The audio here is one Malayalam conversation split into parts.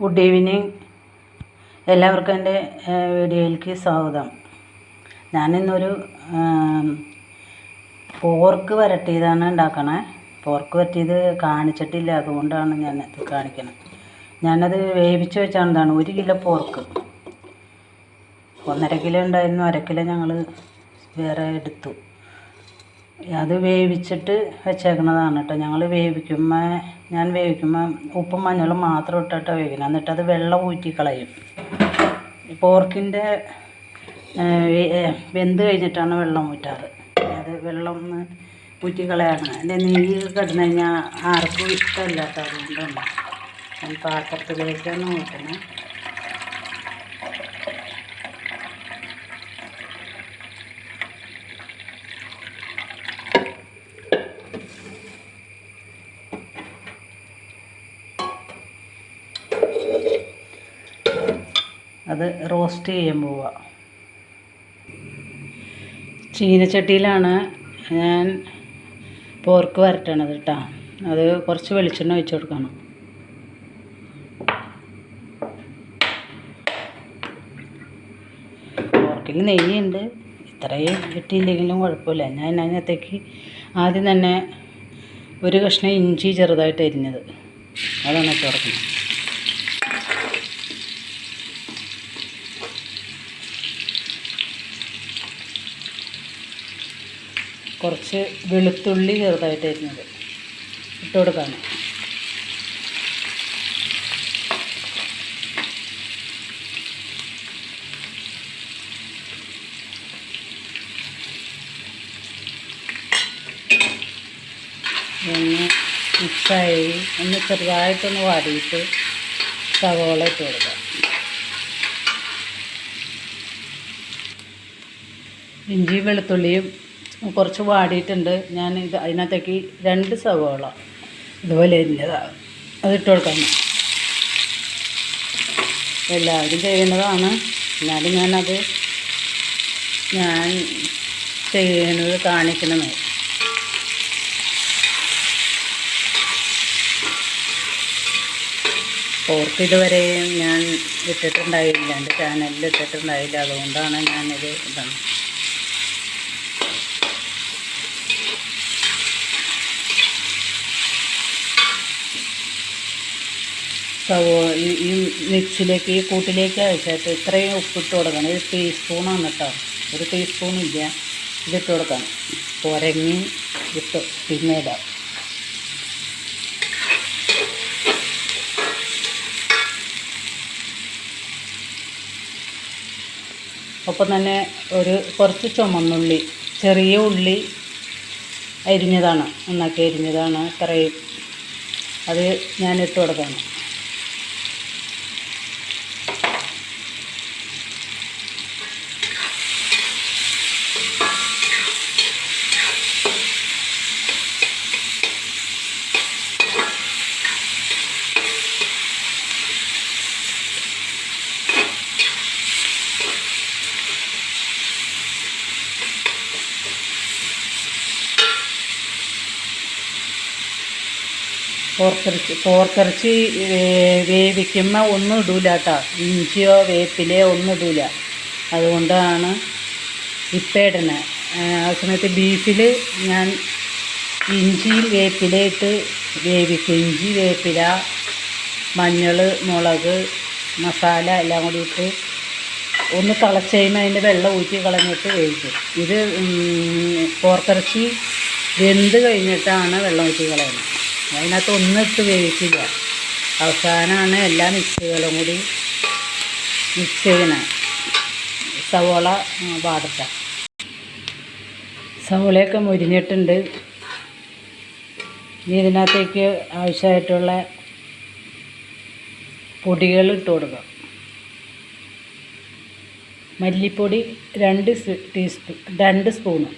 ഗുഡ് ഈവനിങ് എല്ലാവർക്കും എന്റെ വീഡിയോയിലേക്ക് സ്വാഗതം. ഞാനിന്നൊരു പോർക്ക് വരട്ടിയതാണ് ഉണ്ടാക്കണേ. പോർക്ക് വരട്ടിയത് കാണിച്ചിട്ടില്ല അതുകൊണ്ടാണ് ഞാൻ ഇത് കാണിക്കണത് ഞാനത് വേവിച്ച് വെച്ചാണ് ഒരു കിലോ പോർക്ക്. ഒന്നര കിലോ ഉണ്ടായിരുന്നു അര കിലോ ഞങ്ങൾ വേറെ എടുത്തു. അത് വേവിച്ചിട്ട് വെച്ചേക്കണതാണ് കേട്ടോ. ഞങ്ങൾ വേവിക്കുമ്പോൾ ഞാൻ വേവിക്കുമ്പോൾ ഉപ്പും മഞ്ഞളും മാത്രം ഇട്ടിട്ട് വേവിക്കണം. എന്നിട്ട് അത് വെള്ളം ഊറ്റി കളയും. പോർക്കിന്റെ വെന്ത് കഴിഞ്ഞിട്ടാണ് വെള്ളം ഊറ്റാറ്. അത് വെള്ളം ഒന്ന് ഊറ്റി കളയാണ്. അതിന്റെ നെയ്യ് കിടന്നു കഴിഞ്ഞാൽ ആർക്കും ഇഷ്ടമില്ലാത്ത അതുകൊണ്ടാണ് ഞാൻ പാത്രത്തിലേക്കാണ് ഊറ്റണേ. അത് റോസ്റ്റ് ചെയ്യാൻ പോവുക ചീനച്ചട്ടിയിലാണ് ഞാൻ പോർക്ക് വരട്ടണത് കേട്ടോ അത് കുറച്ച് വെളിച്ചെണ്ണ ഒഴിച്ച് കൊടുക്കണം. പോർക്കിൽ നെയ്യുണ്ട്. ഇത്രയും കിട്ടിയില്ലെങ്കിലും കുഴപ്പമില്ല. ഞാൻ അതിനകത്തേക്ക് ആദ്യം തന്നെ ഒരു കഷ്ണം ഇഞ്ചി ചെറുതായിട്ട് അരിഞ്ഞത്. അതാണ് ഇട്ട് കൊടുക്കുന്നത്. കുറച്ച് വെളുത്തുള്ളി ചെറുതായിട്ട് അരിഞ്ഞത് ഇട്ട് കൊടുക്കാണ്. ഒന്ന് മിക്സായി ഒന്ന് ചെറുതായിട്ടൊന്ന് വാടിയിട്ട് സവോള ഇട്ട് കൊടുക്കാം. ഇഞ്ചി വെളുത്തുള്ളിയും കുറച്ച് വാടിയിട്ടുണ്ട്. ഞാൻ ഇത് അതിനകത്തേക്ക് രണ്ട് സവോള ഇതുപോലെ അരിഞ്ഞതാണ് അതിട്ട് കൊടുക്കാം. എല്ലാവരും ചെയ്യുന്നതാണ്. എന്നാലും ഞാനത് ഞാൻ ചെയ്യുന്നത് കാണിക്കണമെന്ന് ഓർക്ക് ഇതുവരെ ഞാൻ ഇട്ടിട്ടുണ്ടായില്ല. എന്റെ ചാനലിൽ ഇട്ടിട്ടുണ്ടായില്ല. അതുകൊണ്ടാണ് ഞാനിത് ഇതാണ്. ഈ മിക്സിലേക്ക് ഈ കൂട്ടിലേക്ക് അയച്ചിട്ട് ഇത്രയും ഉപ്പിട്ട് കൊടുക്കണം. ഒരു ടീസ്പൂണാണ് കേട്ടോ ഒരു ടീസ്പൂൺ ഇല്ല. ഇതിട്ട് കൊടുക്കണം. കുരങ്ങി ഇട്ട് പിന്നെ ഇടാം. ഒപ്പം തന്നെ ഒരു കുറച്ച് ചുമന്നുള്ളി ചെറിയ ഉള്ളി അരിഞ്ഞതാണ്. നന്നാക്കി അരിഞ്ഞതാണ്. ഇത്രയും. അത് ഞാൻ ഇട്ട് കൊടുക്കണം. പോർക്കിറച്ചി. പോർക്കിറച്ചി വേവിക്കുമ്പോൾ ഒന്നും ഇടൂല കേട്ടോ. ഇഞ്ചിയോ വേപ്പിലയോ ഒന്നും ഇടൂല. അതുകൊണ്ടാണ് ഇപ്പം ആ സമയത്ത് ബീഫിൽ ഞാൻ ഇഞ്ചിയും വേപ്പിലയിട്ട് വേവിക്കും. ഇഞ്ചി വേപ്പില മഞ്ഞൾ മുളക് മസാല എല്ലാം കൂടി ഇട്ട് ഒന്ന് തിളച്ച് കഴിയുമ്പോൾ അതിന്റെ വെള്ളം ഊറ്റി കളഞ്ഞിട്ട് വേവിക്കും. ഇത് പോർക്കിറച്ചി വെന്ത് കഴിഞ്ഞിട്ടാണ് വെള്ളം ഊറ്റി കളയുന്നത്. അതിനകത്ത് ഒന്നും ഇട്ട് വേവിക്കില്ല. അവസാനമാണ് എല്ലാ മിക്സുകളും കൂടി മിക്സ് ചെയ്യുന്നത് സവോള വാടട്ട സവോളയൊക്കെ മുരിഞ്ഞിട്ടുണ്ട്. ഇനി ഇതിനകത്തേക്ക് ആവശ്യമായിട്ടുള്ള പൊടികൾ ഇട്ട് കൊടുക്കുക മല്ലിപ്പൊടി രണ്ട് ടീസ്പൂൺ രണ്ട് സ്പൂണ്.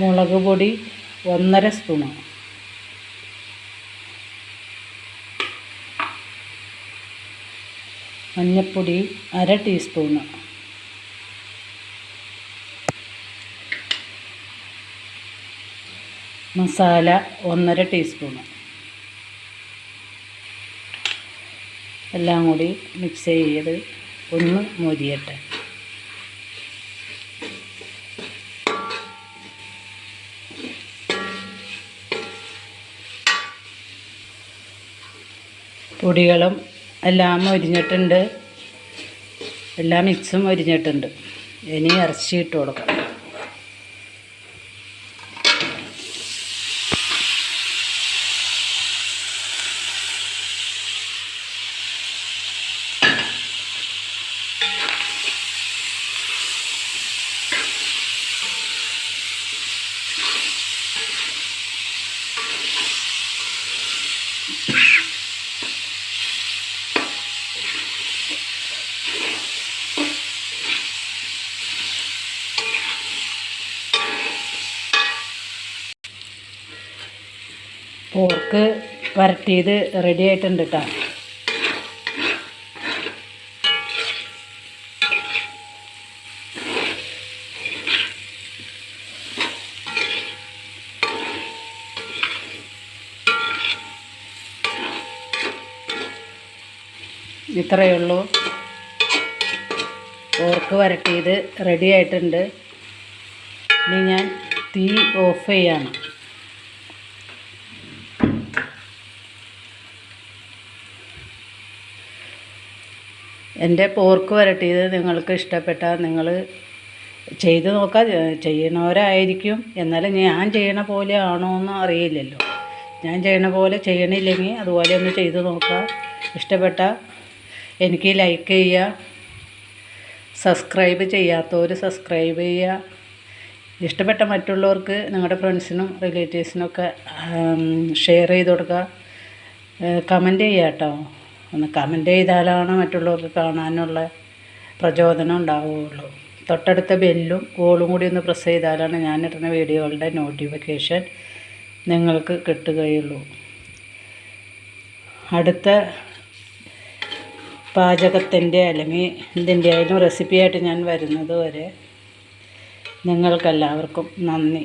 മുളക് പൊടി ഒന്നര സ്പൂണ്. മഞ്ഞൾപ്പൊടി അര ടീസ്പൂണ്. മസാല ഒന്നര ടീസ്പൂണ്. എല്ലാം കൂടി മിക്സ് ചെയ്ത് ഒന്ന് മൊരിയട്ടെ. പൊടികളും എല്ലാം ഒരിഞ്ഞിട്ടുണ്ട്. എല്ലാ മിക്സും ഒരിഞ്ഞിട്ടുണ്ട്. ഇനി ഇറച്ചി ഇട്ട് കൊടുക്കാം. പോർക്ക് വരട്ടിയത് റെഡി ആയിട്ടുണ്ട് കേട്ടോ ഇത്രയേ ഉള്ളൂ. ഓർക്ക് വരട്ടിയത് റെഡി ആയിട്ടുണ്ട്. ഇനി ഞാൻ തീ ഓഫ് ചെയ്യാണ്. എന്റെ പോർക്ക് വരട്ടിയത് നിങ്ങൾക്ക് ഇഷ്ടപ്പെട്ടാൽ നിങ്ങൾ ചെയ്ത് നോക്കാം ചെയ്യണവരായിരിക്കും. എന്നാലും ഞാൻ ചെയ്യണ പോലെ ആണോ എന്ന് അറിയില്ലല്ലോ. ഞാൻ ചെയ്യണ പോലെ ചെയ്യണില്ലെങ്കിൽ അതുപോലെ ഒന്ന് ചെയ്ത് നോക്കാം ഇഷ്ടപ്പെട്ട എനിക്ക് ലൈക്ക് ചെയ്യുക. സബ്സ്ക്രൈബ് ചെയ്യാത്തവർ സബ്സ്ക്രൈബ് ചെയ്യുക. ഇഷ്ടപ്പെട്ട മറ്റുള്ളവർക്ക് നിങ്ങളുടെ ഫ്രണ്ട്സിനും റിലേറ്റീവ്സിനൊക്കെ ഷെയർ ചെയ്ത് കൊടുക്കുക. കമന്റ് ചെയ്യാം കേട്ടോ. ഒന്ന് കമന്റ് ചെയ്താലാണ് മറ്റുള്ളവർക്ക് കാണാനുള്ള പ്രചോദനം ഉണ്ടാവുകയുള്ളൂ തൊട്ടടുത്ത ബെല്ലും കോളും കൂടി ഒന്ന് പ്രസ് ചെയ്താലാണ് ഞാനിടുന്ന വീഡിയോകളുടെ നോട്ടിഫിക്കേഷൻ നിങ്ങൾക്ക് കിട്ടുകയുള്ളൂ. അടുത്ത പാചകത്തിന്റെ അല്ലെങ്കിൽ ഇതിന്റെ ആയാലും റെസിപ്പിയായിട്ട് ഞാൻ വരുന്നത് വരെ നിങ്ങൾക്കെല്ലാവർക്കും നന്ദി.